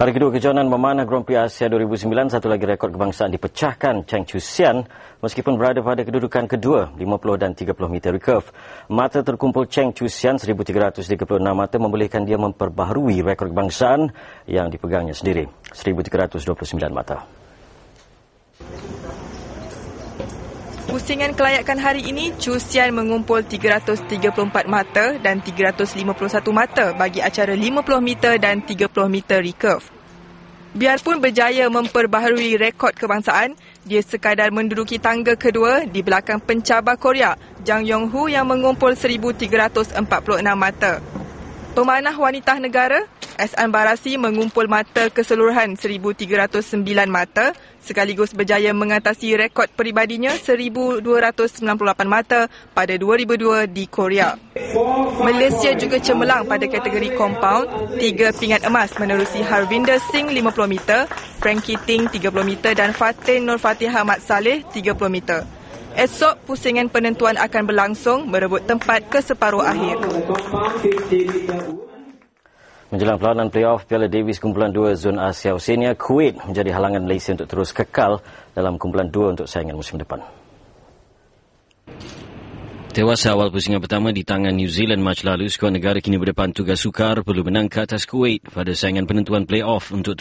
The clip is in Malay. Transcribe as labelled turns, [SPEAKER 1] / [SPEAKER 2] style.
[SPEAKER 1] Hari kedua kejohanan memanah Grand Prix Asia 2009, satu lagi rekod kebangsaan dipecahkan Cheng Chu Sian meskipun berada pada kedudukan kedua, 50 dan 30 meter recurve. Mata terkumpul Cheng Chu Sian 1336 mata membolehkan dia memperbaharui rekod kebangsaan yang dipegangnya sendiri, 1329 mata.
[SPEAKER 2] Pusingan kelayakan hari ini, Chu Xian mengumpul 334 mata dan 351 mata bagi acara 50 meter dan 30 meter recurve. Biarpun berjaya memperbaharui rekod kebangsaan, dia sekadar menduduki tangga kedua di belakang pencabar Korea, Jang Yong-hu yang mengumpul 1346 mata. Pemanah wanita negara, SN Barasi mengumpul mata keseluruhan 1,309 mata sekaligus berjaya mengatasi rekod peribadinya 1,298 mata pada 2002 di Korea. Malaysia juga cemerlang pada kategori compound, tiga pingat emas menerusi Harvinder Singh 50 meter, Frankie Ting 30 meter dan Fatin Nur Fatih Ahmad Saleh 30 meter. Esok pusingan penentuan akan berlangsung merebut tempat ke separuh akhir.
[SPEAKER 1] Menjelang perlawanan playoff Piala Davis kumpulan 2 Zon Asia Oceania, Kuwait menjadi halangan Malaysia untuk terus kekal dalam kumpulan 2 untuk saingan musim depan. Tewas awal pusingan pertama di tangan New Zealand Mac lalu, skuad negara kini berdepan tugas sukar perlu menang ke atas Kuwait pada saingan penentuan playoff untuk